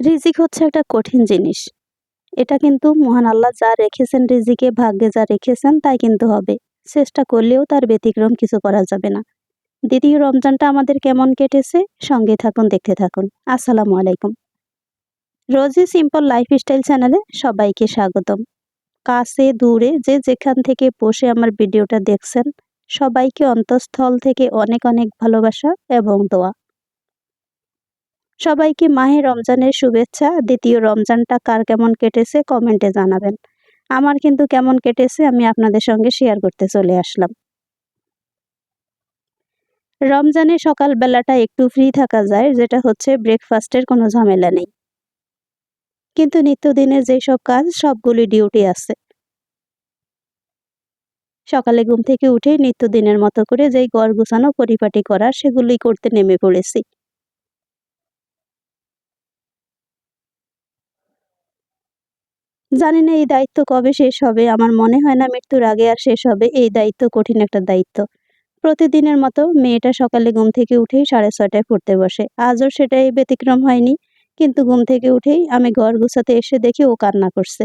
রিজিক হচ্ছে একটা কঠিন জিনিস। এটা কিন্তু মহান আল্লাহ যা রেখেছেন রিজিকে, ভাগ্যে যা রেখেছেন তাই কিন্তু হবে। চেষ্টা করলেও তার ব্যতিক্রম কিছু করা যাবে না। দ্বিতীয় রমজানটা আমাদের কেমন কেটেছে? সঙ্গে থাকুন, দেখতে থাকুন। আসসালামু আলাইকুম। রোজি সিম্পল লাইফস্টাইল চ্যানেলে সবাইকে স্বাগতম। কাছে, দূরে, যে যেখান থেকে বসে আমার ভিডিওটা দেখছেন, সবাইকে অন্তঃস্থল থেকে অনেক অনেক ভালোবাসা এবং দোয়া। সবাইকে মাহে রমজানের শুভেচ্ছা। দ্বিতীয় রমজানটা কার কেমন কেটেছে কমেন্টে জানাবেন। আমার কিন্তু কেমন কেটেছে আমি আপনাদের সঙ্গে শেয়ার করতে চলে আসলাম। রমজানে সকালবেলাটা একটু ফ্রি থাকা যায়, যেটা হচ্ছে ব্রেকফাস্টের কোনো ঝামেলা নেই। কিন্তু নিত্যদিনের যেসব কাজ, সবগুলি ডিউটি আছে। সকালে ঘুম থেকে উঠে নিত্যদিনের মতো করে যেই গড় গুছানো, পরিপাটি করা, সেগুলি করতে নেমে পড়েছি। জানি না এই দায়িত্ব কবে শেষ হবে। আমার মনে হয় না মৃত্যুর আগে আর শেষ হবে। এই দায়িত্ব কঠিন একটা দায়িত্ব। প্রতিদিনের মতো মেয়েটা সকালে ঘুম থেকে উঠেই সাড়ে ছয়টায় পড়তে বসে। আজও সেটাই ব্যতিক্রম হয়নি, কিন্তু ঘুম থেকে উঠেই আমি ঘর গুছাতে এসে দেখি ও কান্না করছে।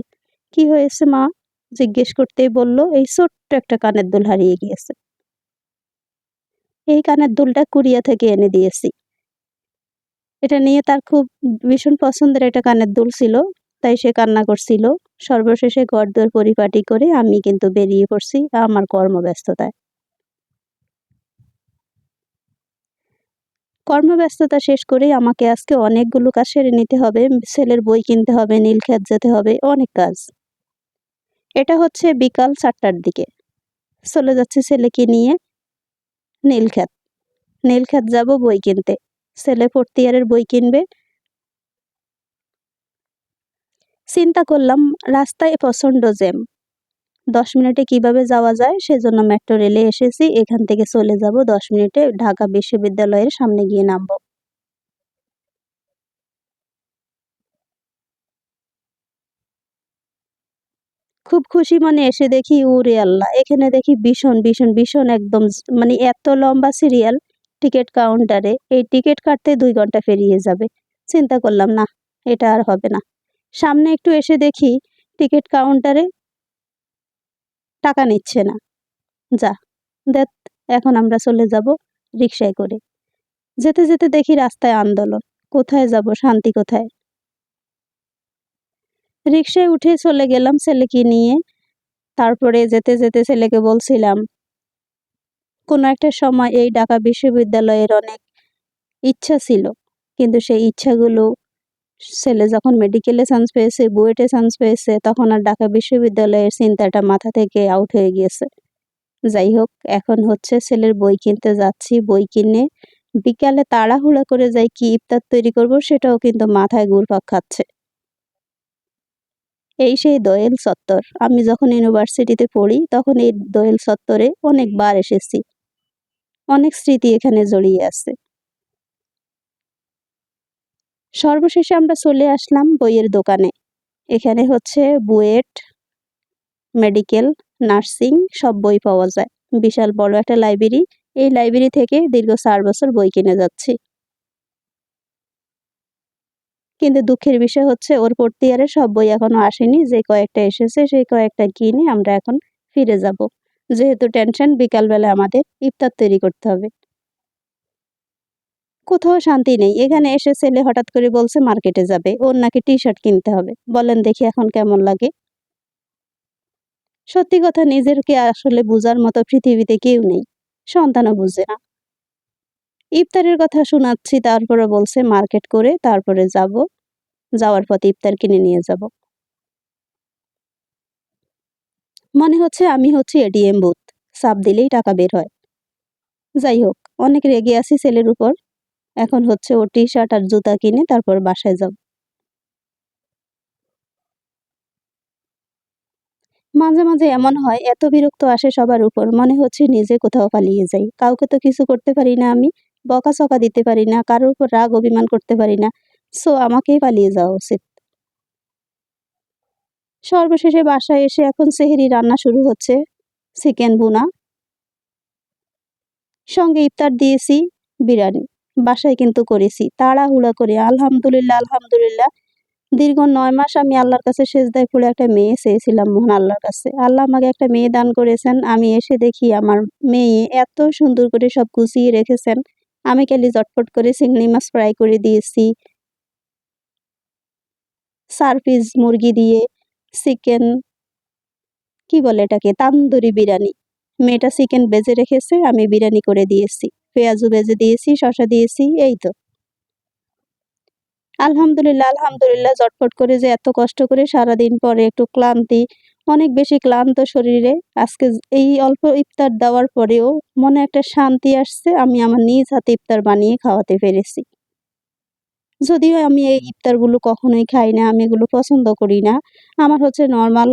কি হয়েছে মা? জিজ্ঞেস করতেই বলল, এই ছোট্ট একটা কানের দুল হারিয়ে গিয়েছে। এই কানের দুলটা কুরিয়া থেকে এনে দিয়েছি। এটা নিয়ে তার খুব ভীষণ পছন্দের একটা কানের দুল ছিল। তাই সে কান্না করছিল। সর্বশেষে ঘরদোর পরিপাটি করে আমি কিন্তু বেরিয়ে পড়ছি আমার কর্মব্যস্ততায়। কর্মব্যস্ততা শেষ করেই আমাকে আজকে অনেকগুলো কাজ সেরে নিতে হবে। ছেলের বই কিনতে হবে নীলক্ষেত যেতে হবে, অনেক কাজ। এটা হচ্ছে বিকাল চারটার দিকে। চলে যাচ্ছে ছেলেকে নিয়ে নীলক্ষেত নীলক্ষেত যাব বই কিনতে। ছেলে ফোর্থ ইয়ারের বই কিনবে। চিন্তা করলাম, রাস্তায় প্রচণ্ড জ্যাম। দশ মিনিটে কীভাবে যাওয়া যায় সেজন্য মেট্রো রেলে এসেছি, এখান থেকে চলে যাব দশ মিনিটে ঢাকা বিশ্ববিদ্যালয়ের সামনে গিয়ে নামবো। খুব খুশি মানে এসে দেখি, উরে আল্লাহ, এখানে দেখি ভীষণ ভীষণ ভীষণ একদম মানে এত লম্বা সিরিয়াল টিকিট কাউন্টারে এই টিকিট কাটতে দুই ঘণ্টা পেরিয়ে যাবে। চিন্তা করলাম, না, এটা আর হবে না। সামনে একটু এসে দেখি টিকিট কাউন্টারে টাকা নিচ্ছে না। যা, দেখ, এখন আমরা চলে যাব রিক্সায় করে। যেতে যেতে দেখি রাস্তায় আন্দোলন। কোথায় যাব, শান্তি কোথায়? রিক্সায় উঠে চলে গেলাম ছেলেকে নিয়ে। তারপরে যেতে যেতে ছেলেকে বলছিলাম, কোনো একটা সময় এই ঢাকা বিশ্ববিদ্যালয়ের অনেক ইচ্ছা ছিল, কিন্তু সেই ইচ্ছাগুলো ছেলে যখন মেডিকেলে চান্স পেয়েছে, বুয়েটে চান্স পেয়েছে, তখন আর ঢাকা বিশ্ববিদ্যালয়ের চিন্তাটা মাথা থেকে আউট হয়ে গিয়েছে। যাই হোক, এখন হচ্ছে ছেলের বই কিনতে যাচ্ছি, বই কিনে বিকালে তাড়াহুড়া করে যাই কি ইফতার তৈরি করব, সেটাও কিন্তু মাথায় ঘুরপাক খাচ্ছে। এই সেই দোয়েল চত্বর আমি যখন ইউনিভার্সিটিতে পড়ি, তখন এই দোয়েল চত্বরে অনেকবার এসেছি। অনেক স্মৃতি এখানে জড়িয়ে আছে। সর্বশেষে আমরা চলে আসলাম বইয়ের দোকানে। এখানে হচ্ছে বুয়েট, মেডিকেল, নার্সিং সব বই পাওয়া যায়। বিশাল বড় একটা লাইব্রেরি। এই লাইব্রেরি থেকে দীর্ঘ চার বছর বই কিনে যাচ্ছি। কিন্তু দুঃখের বিষয় হচ্ছে ওর পড়তে ইয়ারে সব বই এখনও আসেনি। যে কয়েকটা এসেছে, সেই কয়েকটা কিনে আমরা এখন ফিরে যাব। যেহেতু টেনশন, বিকালবেলা আমাদের ইফতার তৈরি করতে হবে। কোথাও শান্তি নেই। এখানে এসে ছেলে হঠাৎ করে বলছে, মার্কেটে যাবে। ওর নাকি টি শার্ট কিনতে হবে। বলেন দেখি এখন কেমন লাগে। সত্যি কথা, নিজেরকে আসলে বোঝার মতো পৃথিবীতে কেউ নেই। সন্তানও বুঝে না। ইফতারের কথা শোনাচ্ছি, তারপরে বলছে, মার্কেট করে তারপরে যাব। যাওয়ার পথে ইফতার কিনে নিয়ে যাব। মনে হচ্ছে আমি হচ্ছে এটিএম বুথ। সাপ দিলেই টাকা বের হয়। যাই হোক, অনেক রেগে আছি ছেলের উপর। এখন হচ্ছে ও টি শার্ট আর জুতা কিনে তারপর বাসায় যাব। মাঝে মাঝে এমন হয়, এত বিরক্ত আসে সবার উপর, মনে হচ্ছে নিজে কোথাও পালিয়ে যাই। কাউকে তো কিছু করতে পারি না আমি বকা বকাচকা দিতে পারি না, কারোর উপর রাগ, অভিমান করতে পারি না। সো আমাকেই পালিয়ে যাওয়া উচিত। সর্বশেষে বাসায় এসে এখন সেহেরি রান্না শুরু হচ্ছে, চিকেন বুনা সঙ্গে ইফতার দিয়েছি, বিরিয়ানি। বাসায় কিন্তু করেছি। তাড়াহুড়া করে আলহামদুলিল্লাহ আলহামদুলিল্লাহ। দীর্ঘ নয় মাস আমি আল্লাহর কাছে সেজদায় পড়ে একটা মেয়ে চেয়েছিলাম মোহন আল্লাহর কাছে। আল্লাহ আমাকে একটা মেয়ে দান করেছেন। আমি এসে দেখি আমার মেয়ে এত সুন্দর করে সব গুছিয়ে রেখেছেন। আমি খালি জটপট করে চিংড়ি মাছ ফ্রাই করে দিয়েছি। চার পিস মুরগি দিয়ে, চিকেন, কি বলে এটাকে? তান্দুরি বিরিয়ানি। মেয়েটা চিকেন বেজে রেখেছে, আমি বিরিয়ানি করে দিয়েছি। পেঁয়াজু বেজে দিয়েছি শশা দিয়েছি, এই তো। আলহামদুলিল্লাহ আলহামদুলিল্লাহ জটপট করে যে এত কষ্ট করে সারাদিন পরে একটু ক্লান্তি, অনেক বেশি ক্লান্ত শরীরে। আজকে এই অল্প ইফতার দেওয়ার পরেও মনে একটা শান্তি আসছে, আমি আমার নিজ হাতে ইফতার বানিয়ে খাওয়াতে পেরেছি। যদিও আমি এই ইফতারগুলো কখনোই খাই না, আমি এগুলো পছন্দ করি না। আমার হচ্ছে নর্মাল,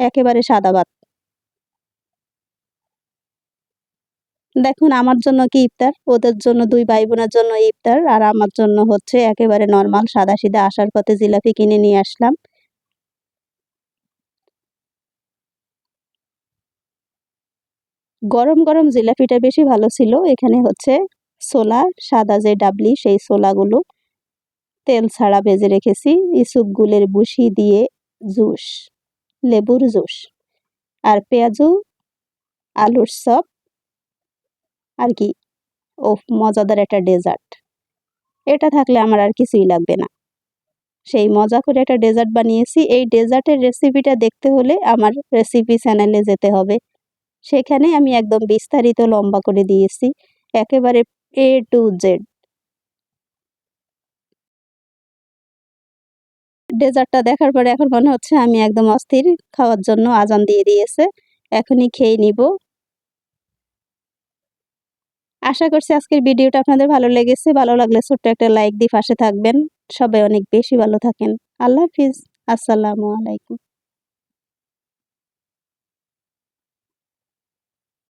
একেবারে সাদা ভাত। দেখুন, আমার জন্য কি ইফতার? ওদের জন্য দুই ভাই বোনের জন্য ইফতার আর আমার জন্য হচ্ছে একেবারে নর্মাল সাদা সিধা আসার পথে জিলাপি কিনে নিয়ে আসলাম। গরম গরম জিলাপিটা বেশি ভালো ছিল। এখানে হচ্ছে ছোলা, সাদা যে ডাবলি, সেই ছোলাগুলো তেল ছাড়া ভেজে রেখেছি। ইসুপ, গুলের বুসি দিয়ে জুস, লেবুর জুস আর পেঁয়াজু, আলুর চপ আর কি? ও মজাদার একটা ডেজার্ট। এটা থাকলে আমার আর কিছুই লাগবে না। সেই মজা করে একটা ডেজার্ট বানিয়েছি। এই ডেজার্টের রেসিপিটা দেখতে হলে আমার রেসিপি চ্যানেলে যেতে হবে। সেখানে আমি একদম বিস্তারিত লম্বা করে দিয়েছি। একেবারে এ টু জেড ডেজার্টটা দেখার পরে এখন মনে হচ্ছে আমি একদম অস্থির। খাওয়ার জন্য আজান দিয়ে দিয়েছে। এখনই খেয়ে নিব। আশা করছি আজকের ভিডিওটা আপনাদের ভালো লেগেছে। ভালো লাগলে ছোট্ট একটা লাইক দিয়ে পাশে থাকবেন। সবাই অনেক বেশি ভালো থাকেন। আল্লাহ হাফিজ। আসসালামু আলাইকুম।